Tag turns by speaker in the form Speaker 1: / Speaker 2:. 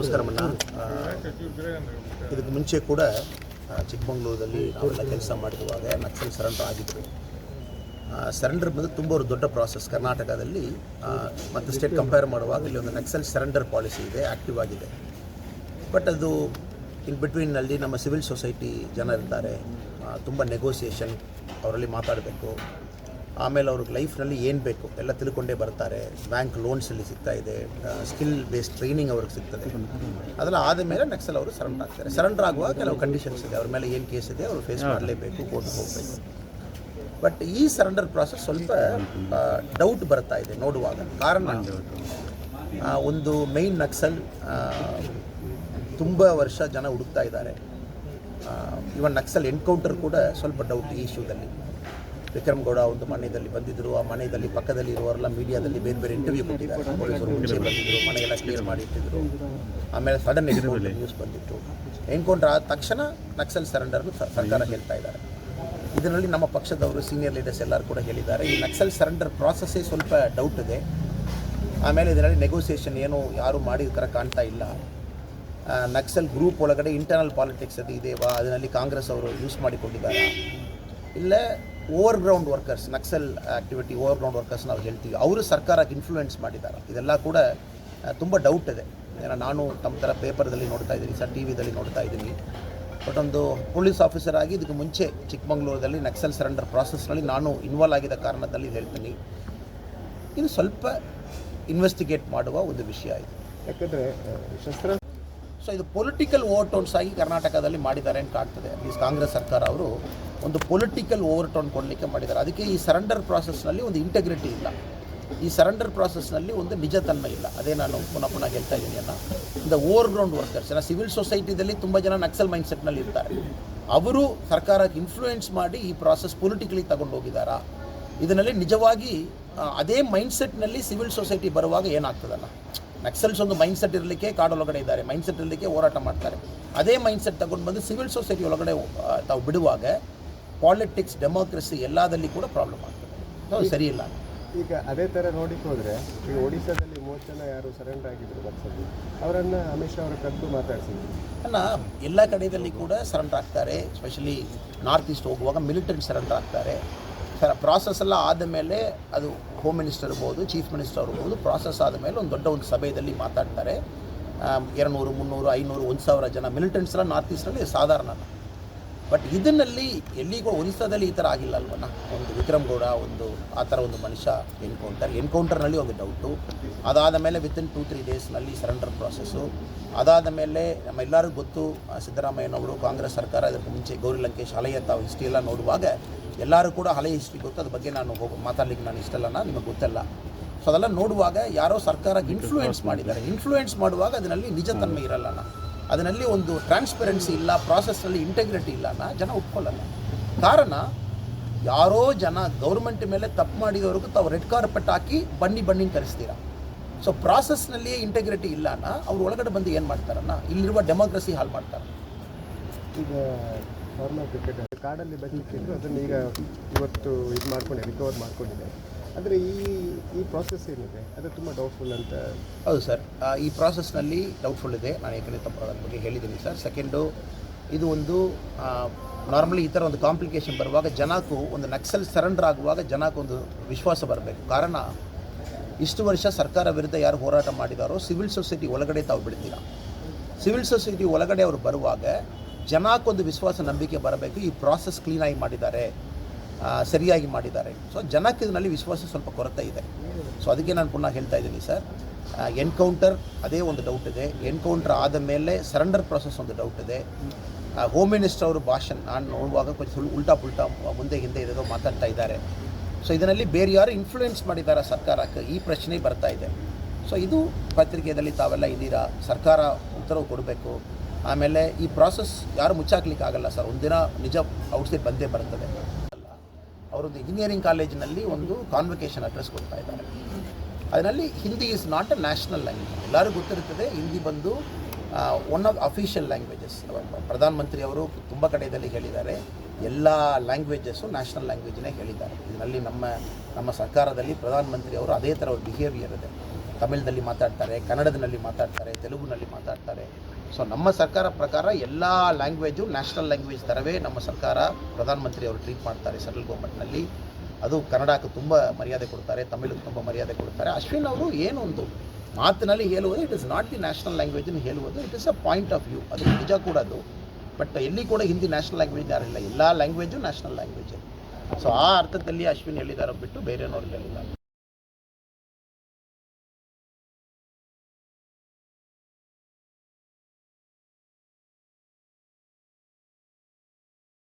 Speaker 1: ನಮಸ್ಕಾರಮಣ್ಣ ಮಣ್ಣ. ಇದಕ್ಕೆ ಮುಂಚೆ ಕೂಡ ಚಿಕ್ಕಮಂಗ್ಳೂರಲ್ಲಿ ನಾವೆಲ್ಲ ಕೆಲಸ ಮಾಡಿರುವಾಗ ನಕ್ಸಲ್ ಸರೆಂಡರ್ ಆಗಿದ್ದರು ಸರೆಂಡರ್ ಬಂದು ತುಂಬ ಒಂದು ದೊಡ್ಡ ಪ್ರಾಸೆಸ್ ಕರ್ನಾಟಕದಲ್ಲಿ ಮತ್ತು ಸ್ಟೇಟ್ ಕಂಪೇರ್ ಮಾಡುವಾಗ ಇಲ್ಲಿ ಒಂದು ನಕ್ಸಲ್ ಸರೆಂಡರ್ ಪಾಲಿಸಿ ಇದೆ ಆ್ಯಕ್ಟಿವ್ ಆಗಿದೆ. ಬಟ್ ಅದು ಇನ್ ಬಿಟ್ವೀನಲ್ಲಿ ನಮ್ಮ ಸಿವಿಲ್ ಸೊಸೈಟಿ ಜನ ಇರ್ತಾರೆ ತುಂಬ ನೆಗೋಸಿಯೇಷನ್ ಅವರಲ್ಲಿ ಮಾತಾಡಬೇಕು. ಆಮೇಲೆ ಅವ್ರಿಗೆ ಲೈಫ್ನಲ್ಲಿ ಏನು ಬೇಕು ಎಲ್ಲ ತಿಳ್ಕೊಂಡೇ ಬರ್ತಾರೆ. ಬ್ಯಾಂಕ್ ಲೋನ್ಸಲ್ಲಿ ಸಿಗ್ತಾ ಇದೆ ಸ್ಕಿಲ್ ಬೇಸ್ಡ್ ಟ್ರೈನಿಂಗ್ ಅವ್ರಿಗೆ ಸಿಗ್ತದೆ. ಅದೆಲ್ಲ ಆದ ಮೇಲೆ ನಕ್ಸಲ್ ಅವರು ಸರೆಂಡರ್ ಆಗ್ತಾರೆ. ಸರೆಂಡರ್ ಆಗುವಾಗ ಕೆಲವು ಕಂಡೀಷನ್ಸ್ ಇದೆ. ಅವ್ರ ಮೇಲೆ ಏನು ಕೇಸ್ ಇದೆ ಅವರು ಫೇಸ್ ಮಾಡಲೇಬೇಕು ಕೋರ್ಟ್ಗೆ ಹೋಗಬೇಕು. ಬಟ್ ಈ ಸರೆಂಡರ್ ಪ್ರಾಸೆಸ್ ಸ್ವಲ್ಪ ಡೌಟ್ ಬರ್ತಾ ಇದೆ ನೋಡುವಾಗ. ಕಾರಣ? ಒಂದು ಮೈನ್ ನಕ್ಸಲ್ ತುಂಬ ವರ್ಷ ಜನ ಹುಡುಕ್ತಾ ಇದ್ದಾರೆ. ಇವನ್ ನಕ್ಸಲ್ ಎನ್ಕೌಂಟರ್ ಕೂಡ ಸ್ವಲ್ಪ ಡೌಟ್ ಈ ಇಶ್ಯೂದಲ್ಲಿ ವಿಕ್ರಮ್ ಗೌಡ ಒಂದು ಮನೆಯಲ್ಲಿ ಬಂದಿದ್ದರು ಆ ಮನೆಯಲ್ಲಿ ಪಕ್ಕದಲ್ಲಿ ಇರುವವರೆಲ್ಲ ಮೀಡಿಯಾದಲ್ಲಿ ಬೇರೆ ಬೇರೆ ಇಂಟರ್ವ್ಯೂ ಕೊಟ್ಟಿದ್ದಾರೆ. ಪೊಲೀಸರು ಮುಂಚೆ ಬಂದಿದ್ದರು ಮನೆಯೆಲ್ಲ ಕ್ಲಿಯರ್ ಮಾಡಿ ಇಟ್ಟಿದ್ರು ಆಮೇಲೆ ಸಡನ್ ನ್ಯೂಸ್ ಬಂದಿತ್ತು. ಎನ್ಕೌಂಟರ್ ಆದ ತಕ್ಷಣ ನಕ್ಸಲ್ ಸರೆಂಡರ್ ಸರ್ಕಾರ ಹೇಳ್ತಾ ಇದ್ದಾರೆ. ಇದರಲ್ಲಿ ನಮ್ಮ ಪಕ್ಷದವರು ಸೀನಿಯರ್ ಲೀಡರ್ಸ್ ಎಲ್ಲರೂ ಕೂಡ ಹೇಳಿದ್ದಾರೆ. ಈ ನಕ್ಸಲ್ ಸರೆಂಡರ್ ಪ್ರಾಸೆಸ್ಸೇ ಸ್ವಲ್ಪ ಡೌಟ್ ಇದೆ. ಆಮೇಲೆ ಇದರಲ್ಲಿ ನೆಗೋಸಿಯೇಷನ್ ಏನು ಯಾರು ಮಾಡಿದ ಥರ ಕಾಣ್ತಾ ಇಲ್ಲ. ನಕ್ಸಲ್ ಗ್ರೂಪ್ ಒಳಗಡೆ ಇಂಟರ್ನಲ್ ಪಾಲಿಟಿಕ್ಸ್ ಅದು ಇದೆವಾ ಅದರಲ್ಲಿ ಕಾಂಗ್ರೆಸ್ ಅವರು ಯೂಸ್ ಮಾಡಿಕೊಂಡಿದ್ದಾರೆ? ಇಲ್ಲ over ground workers Naxal activity over ground workers ನಾವು ಹೇಳ್ತೀವಿ. ಅವರು ಸರ್ಕಾರಕ್ಕೆ ಇನ್ಫ್ಲೂಯೆನ್ಸ್ ಮಾಡಿದ್ದಾರೆ. ಇದೆಲ್ಲ ಕೂಡ ತುಂಬ ಡೌಟ್ ಇದೆ. ಏನೋ ನಾನು ತಮ್ಮ ಥರ ಪೇಪರ್ದಲ್ಲಿ ನೋಡ್ತಾ ಇದ್ದೀನಿ ಸರ್ ಟಿ ವಿದಲ್ಲಿ ನೋಡ್ತಾ ಇದ್ದೀನಿ. ಬಟ್ ಒಂದು ಪೊಲೀಸ್ ಆಫೀಸರ್ ಆಗಿ ಇದಕ್ಕೆ ಮುಂಚೆ ಚಿಕ್ಕಮಗಳೂರಲ್ಲಿ ನಕ್ಸಲ್ ಸರೆಂಡರ್ ಪ್ರಾಸೆಸ್ನಲ್ಲಿ ನಾನು ಇನ್ವಾಲ್ವ್ ಆಗಿದ್ದ ಕಾರಣದಲ್ಲಿ ಹೇಳ್ತೀನಿ. ಇದು ಸ್ವಲ್ಪ ಇನ್ವೆಸ್ಟಿಗೇಟ್ ಮಾಡುವ ಒಂದು ವಿಷಯ ಇದು.
Speaker 2: ಯಾಕಂದರೆ ಶಸ್ತ್ರ
Speaker 1: ಸೊ ಇದು ಪೊಲಿಟಿಕಲ್ ಓವರ್ಟೋನ್ಸ್ ಆಗಿ ಕರ್ನಾಟಕದಲ್ಲಿ ಮಾಡಿದ್ದಾರೆ ಅಂತ ಕಾಣ್ತದೆ. ಅಟ್ಲೀಸ್ಟ್ ಕಾಂಗ್ರೆಸ್ ಸರ್ಕಾರ ಅವರು. ಒಂದು ಪೊಲಿಟಿಕಲ್ ಓವರ್ಟೋನ್ ಕೊಡಲಿಕ್ಕೆ ಮಾಡಿದ್ದಾರೆ. ಅದಕ್ಕೆ ಈ ಸರೆಂಡರ್ ಪ್ರಾಸೆಸ್ನಲ್ಲಿ ಒಂದು ಇಂಟೆಗ್ರಿಟಿ ಇಲ್ಲ. ಈ ಸರೆಂಡರ್ ಪ್ರಾಸೆಸ್ನಲ್ಲಿ ಒಂದು ನಿಜತನ್ಮ ಇಲ್ಲ. ಅದೇ ನಾನು ಪುನಃ ಪುನಃ ಹೇಳ್ತಾ ಇದ್ದೀನಿ ಅನ್ನ. ದ ಓವರ್ ಗ್ರೌಂಡ್ ವರ್ಕರ್ಸ್ ಎಲ್ಲ ಸಿವಿಲ್ ಸೊಸೈಟಿದಲ್ಲಿ ತುಂಬ ಜನ ನಕ್ಸಲ್ ಮೈಂಡ್ ಸೆಟ್ನಲ್ಲಿ ಇರ್ತಾರೆ. ಅವರು ಸರ್ಕಾರಕ್ಕೆ ಇನ್ಫ್ಲೂಯೆನ್ಸ್ ಮಾಡಿ ಈ ಪ್ರಾಸೆಸ್ ಪೊಲಿಟಿಕಲಿ ತಗೊಂಡು ಇದರಲ್ಲಿ ನಿಜವಾಗಿ ಅದೇ ಮೈಂಡ್ಸೆಟ್ನಲ್ಲಿ ಸಿವಿಲ್ ಸೊಸೈಟಿ ಬರುವಾಗ ಏನಾಗ್ತದಲ್ಲ ನಕ್ಸಲ್ಸ್ ಒಂದು ಮೈಂಡ್ಸೆಟ್ ಇರಲಿಕ್ಕೆ ಕಾಡು ಒಳಗಡೆ ಮೈಂಡ್ ಮೈಂಡ್ಸೆಟ್ ಇರಲಿಕ್ಕೆ ಹೋರಾಟ ಮಾಡ್ತಾರೆ. ಅದೇ ಮೈಂಡ್ಸೆಟ್ ತಗೊಂಡು ಬಂದು ಸಿವಿಲ್ ಸೊಸೈಟಿ ಒಳಗಡೆ ತಾವು ಬಿಡುವಾಗ ಪಾಲಿಟಿಕ್ಸ್ ಡೆಮೋಕ್ರಸಿ ಎಲ್ಲದಲ್ಲಿ ಕೂಡ ಪ್ರಾಬ್ಲಮ್ ಆಗ್ತದೆ. ಸರಿ ಇಲ್ಲ.
Speaker 2: ಈಗ ಅದೇ ಥರ ನೋಡಿಕ್ ಹೋದರೆ ಈಗ ಒಡಿಶಾದಲ್ಲಿ ಮೂವತ್ತು ಜನ ಯಾರು ಸರೆಂಡರ್ ಆಗಿದ್ರು ಬಸ್ಸಲ್ಲಿ ಅವರನ್ನು ಅಮಿತ್ ಶಾ ಅವರ ಕದ್ದು ಮಾತಾಡಿಸಿದ್ರು.
Speaker 1: ಅಲ್ಲ ಎಲ್ಲ ಕಡೆಯಲ್ಲಿ ಕೂಡ ಸರೆಂಡರ್ ಆಗ್ತಾರೆ. ಸ್ಪೆಷಲಿ ನಾರ್ತ್ ಈಸ್ಟ್ ಹೋಗುವಾಗ ಮಿಲಿಟರಿ ಸರೆಂಡರ್ ಆಗ್ತಾರೆ. ಸರ್ ಪ್ರಾಸೆಸ್ ಎಲ್ಲ ಆದ ಮೇಲೆ ಅದು ಹೋಮ್ ಮಿನಿಸ್ಟರ್ ಇರ್ಬೋದು ಚೀಫ್ ಮಿನಿಸ್ಟರ್ ಇರ್ಬೋದು ಪ್ರಾಸೆಸ್ ಆದ ಮೇಲೆ ಒಂದು ದೊಡ್ಡ ಒಂದು ಸಭೆಯಲ್ಲಿ ಮಾತಾಡ್ತಾರೆ. ಎರಡುನೂರು ಮುನ್ನೂರು ಐನೂರು ಒಂದು ಸಾವಿರ ಜನ ಮಿಲಿಟೆಂಟ್ಸ್ ಎಲ್ಲ ನಾರ್ತ್ ಈಸ್ಟಲ್ಲಿ ಸಾಧಾರಣ. ಬಟ್ ಇದನ್ನಲ್ಲಿ ಎಲ್ಲಿಗೂ ಒರಿಸ್ಸಾದಲ್ಲಿ ಈ ಥರ ಆಗಿಲ್ಲ ಅಲ್ವಣ್ಣ ಒಂದು ವಿಕ್ರಮ್ ಗೌಡ ಒಂದು ಆ ಥರ ಒಂದು ಮನುಷ್ಯ ಎನ್ಕೌಂಟರ್ ಎನ್ಕೌಂಟರ್ನಲ್ಲಿ ಒಂದು ಡೌಟು ಅದಾದ ಮೇಲೆ ವಿತಿನ್ ಟೂ ತ್ರೀ ಡೇಸ್ನಲ್ಲಿ ಸರೆಂಡರ್ ಪ್ರಾಸೆಸ್ಸು ಅದಾದ ಮೇಲೆ ನಮ್ಮೆಲ್ಲರಿಗೂ ಗೊತ್ತು ಆ, ಸಿದ್ದರಾಮಯ್ಯನವರು ಕಾಂಗ್ರೆಸ್ ಸರ್ಕಾರ ಅದಕ್ಕೆ ಮುಂಚೆ ಗೌರಿ ಲಂಕೇಶ್ ಹಳೆಯ ತಾವು ಹಿಸ್ಟ್ರಿ ಎಲ್ಲ ನೋಡುವಾಗ ಎಲ್ಲರೂ ಕೂಡ ಹಳೆಯ ಹಿಸ್ಟ್ರಿ ಗೊತ್ತು. ಅದ್ರ ಬಗ್ಗೆ ನಾನು ಹೋಗಿ ಮಾತಾಡ್ಲಿಕ್ಕೆ ನಾನು ಇಷ್ಟಲ್ಲ ನಿಮಗೆ ಗೊತ್ತಲ್ಲ. ಸೊ ಅದೆಲ್ಲ ನೋಡುವಾಗ ಯಾರೋ ಸರ್ಕಾರ ಇನ್ಫ್ಲೂಯೆನ್ಸ್ ಮಾಡಿದ್ದಾರೆ. ಇನ್ಫ್ಲೂಯೆನ್ಸ್ ಮಾಡುವಾಗ ಅದರಲ್ಲಿ ನಿಜ ತನ್ಮೆ ಇರಲ್ಲಣ್ಣ ಅದರಲ್ಲಿ ಒಂದು ಟ್ರಾನ್ಸ್ಪರೆನ್ಸಿ ಇಲ್ಲ ಪ್ರಾಸೆಸ್ನಲ್ಲಿ ಇಂಟೆಗ್ರಿಟಿ ಇಲ್ಲ ಅನ್ನ ಜನ ಒಪ್ಕೊಳ್ಳಲ್ಲ. ಕಾರಣ, ಯಾರೋ ಜನ ಗೌರ್ಮೆಂಟ್ ಮೇಲೆ ತಪ್ಪು ಮಾಡಿದವ್ರಿಗೂ ತಾವು ರೆಡ್ ಕಾರ್ಪೆಟ್ ಹಾಕಿ ಬನ್ನಿ ಬನ್ನಿ ಕರೆಸ್ತೀರಾ. ಸೊ ಪ್ರಾಸೆಸ್ನಲ್ಲಿಯೇ ಇಂಟೆಗ್ರಿಟಿ ಇಲ್ಲ ಅನ್ನ ಅವ್ರು ಒಳಗಡೆ ಬಂದು ಏನು ಮಾಡ್ತಾರನ್ನ? ಇಲ್ಲಿರುವ ಡೆಮೋಕ್ರಸಿ ಹಾಳು ಮಾಡ್ತಾರೆ.
Speaker 2: ಈಗ ಫಾರ್ಮರ್ ಕ್ರಿಕೆಟ್ ಕಾಡಲ್ಲಿ ಬದುಕಿದ್ರು ಅದನ್ನು ಈಗ ಇವತ್ತು ಇದು ಮಾಡ್ಕೊಂಡು ರಿಕವರ್ ಮಾಡ್ಕೊಂಡಿದೆ. ಆದರೆ ಈ ಈ ಪ್ರಾಸೆಸ್ ಏನಿದೆ? ಅದು ತುಂಬ ಡೌಟ್ಫುಲ್ ಅಂತ
Speaker 1: ಹೌದು ಸರ್. ಈ ಪ್ರಾಸೆಸ್ನಲ್ಲಿ ಡೌಟ್ಫುಲ್ ಇದೆ. ನಾನು ಏಕನೇ ತಪ್ಪು ಅದ್ರ ಬಗ್ಗೆ ಹೇಳಿದ್ದೀನಿ ಸರ್. ಸೆಕೆಂಡು ಇದು ಒಂದು ನಾರ್ಮಲಿ ಈ ಥರ ಒಂದು ಕಾಂಪ್ಲಿಕೇಶನ್ ಬರುವಾಗ ಜನಕ್ಕೂ ಒಂದು ನಕ್ಸಲ್ ಸರೆಂಡರ್ ಆಗುವಾಗ ಜನಕ್ಕೂ ಒಂದು ವಿಶ್ವಾಸ ಬರಬೇಕು. ಕಾರಣ, ಇಷ್ಟು ವರ್ಷ ಸರ್ಕಾರ ವಿರುದ್ಧ ಯಾರು ಹೋರಾಟ ಮಾಡಿದಾರೋ ಸಿವಿಲ್ ಸೊಸೈಟಿ ಒಳಗಡೆ ತಾವು ಬಿಡ್ತೀರಾ? ಸಿವಿಲ್ ಸೊಸೈಟಿ ಒಳಗಡೆ ಅವರು ಬರುವಾಗ ಜನಕ್ಕೊಂದು ವಿಶ್ವಾಸ, ನಂಬಿಕೆ ಬರಬೇಕು. ಈ ಪ್ರಾಸೆಸ್ ಕ್ಲೀನಾಗಿ ಮಾಡಿದ್ದಾರೆ. ಸರಿಯಾಗಿ ಮಾಡಿದ್ದಾರೆ. ಸೊ ಜನಕ್ಕೆ ಇದರಲ್ಲಿ ವಿಶ್ವಾಸ ಸ್ವಲ್ಪ ಕೊರತೆ ಇದೆ. ಸೊ ಅದಕ್ಕೆ ನಾನು ಪುನಃ ಹೇಳ್ತಾ ಇದ್ದೀನಿ, ಸರ್. ಎನ್ಕೌಂಟರ್, ಅದೇ ಒಂದು ಡೌಟ್ ಇದೆ. ಎನ್ಕೌಂಟರ್ ಆದ ಮೇಲೆ ಸರೆಂಡರ್ ಪ್ರಾಸೆಸ್ ಒಂದು ಡೌಟ್ ಇದೆ. ಹೋಮ್ ಮಿನಿಸ್ಟರ್ ಅವರು ಭಾಷಣ, ನಾನು ನೋಡುವಾಗ ಸುಳ್ಳು, ಉಲ್ಟಾ ಪುಲ್ಟಾ ಮುಂದೆ ಹಿಂದೆ ಇರೋದು ಮಾತಾಡ್ತಾ ಇದ್ದಾರೆ. ಸೊ ಇದರಲ್ಲಿ ಬೇರೆ ಯಾರು ಇನ್ಫ್ಲೂಯೆನ್ಸ್ ಮಾಡಿದ್ದಾರೆ ಸರ್ಕಾರಕ್ಕೆ ಈ ಪ್ರಶ್ನೆ ಬರ್ತಾ ಇದೆ. ಸೊ ಇದು ಪತ್ರಿಕೆಯಲ್ಲಿ ತಾವೆಲ್ಲ ಇದ್ದೀರಾ? ಸರ್ಕಾರ ಉತ್ತರವು ಕೊಡಬೇಕು. ಆಮೇಲೆ ಈ ಪ್ರಾಸೆಸ್ ಯಾರು ಮುಚ್ಚಾಕ್ಲಿಕ್ಕೆ ಆಗಲ್ಲ ಸರ್? ಒಂದಿನ ನಿಜ ಔಟ್ಸೈಡ್ ಬಂದೇ ಬರ್ತದೆ. ಅವರೊಂದು ಇಂಜಿನಿಯರಿಂಗ್ ಕಾಲೇಜಿನಲ್ಲಿ ಒಂದು ಕಾನ್ವೊಕೇಶನ್ ಅಡ್ರೆಸ್ ಕೊಡ್ತಾ ಇದ್ದಾರೆ. ಅದರಲ್ಲಿ Hindi is not a national language ಎಲ್ಲರೂ ಗೊತ್ತಿರುತ್ತದೆ ಹಿಂದಿ ಬಂದು ಒನ್ ಆಫ್ ಅಫಿಷಿಯಲ್ ಲ್ಯಾಂಗ್ವೇಜಸ್ ಪ್ರಧಾನಮಂತ್ರಿ ಅವರು ತುಂಬ ಕಡೆಯಲ್ಲಿ ಹೇಳಿದ್ದಾರೆ, ಎಲ್ಲ ಲ್ಯಾಂಗ್ವೇಜಸ್ಸು ನ್ಯಾಷನಲ್ ಲ್ಯಾಂಗ್ವೇಜ್ನೇ ಹೇಳಿದ್ದಾರೆ. ಇದರಲ್ಲಿ ನಮ್ಮ ನಮ್ಮ ಸರ್ಕಾರದಲ್ಲಿ ಪ್ರಧಾನಮಂತ್ರಿ ಅವರು ಅದೇ ಥರ ಬಿಹೇವಿಯರ್ ಇದೆ. ತಮಿಳ್ನಲ್ಲಿ ಮಾತಾಡ್ತಾರೆ, ಕನ್ನಡದಲ್ಲಿ ಮಾತಾಡ್ತಾರೆ, ತೆಲುಗುನಲ್ಲಿ ಮಾತಾಡ್ತಾರೆ ಸೊ ನಮ್ಮ ಸರ್ಕಾರ ಪ್ರಕಾರ ಎಲ್ಲ ಲ್ಯಾಂಗ್ವೇಜು ನ್ಯಾಷನಲ್ ಲ್ಯಾಂಗ್ವೇಜ್ ಥರವೇ ನಮ್ಮ ಸರ್ಕಾರ ಪ್ರಧಾನಮಂತ್ರಿ ಅವರು ಟ್ರೀಟ್ ಮಾಡ್ತಾರೆ ಸೆಂಟ್ರಲ್ ಗೌರ್ಮೆಂಟ್ನಲ್ಲಿ ಅದು ಕನ್ನಡಕ್ಕೆ ತುಂಬ ಮರ್ಯಾದೆ ಕೊಡ್ತಾರೆ, ತಮಿಳಿಗೆ ತುಂಬ ಮರ್ಯಾದೆ ಕೊಡ್ತಾರೆ. ಅಶ್ವಿನ್ ಅವರು ಏನೊಂದು ಮಾತಿನಲ್ಲಿ ಹೇಳುವುದು it is not the national ಲ್ಯಾಂಗ್ವೇಜನ್ನು ಹೇಳುವುದು it is a point of view ಅದು ನಿಜ ಕೂಡ ಅದು. ಬಟ್ ಎಲ್ಲಿ ಕೂಡ ಹಿಂದಿ ನ್ಯಾಷನಲ್ ಲ್ಯಾಂಗ್ವೇಜ್ ಯಾರಿಲ್ಲ ಎಲ್ಲ ಲ್ಯಾಂಗ್ವೇಜು ನ್ಯಾಷನಲ್ ಲ್ಯಾಂಗ್ವೇಜ್ ಸೊ ಆ ಅರ್ಥದಲ್ಲಿ ಅಶ್ವಿನ್ ಹೇಳಿದಾರೋ ಬಿಟ್ಟು ಬೇರೆಯವ್ರು ಹೇಳಿಲ್ಲ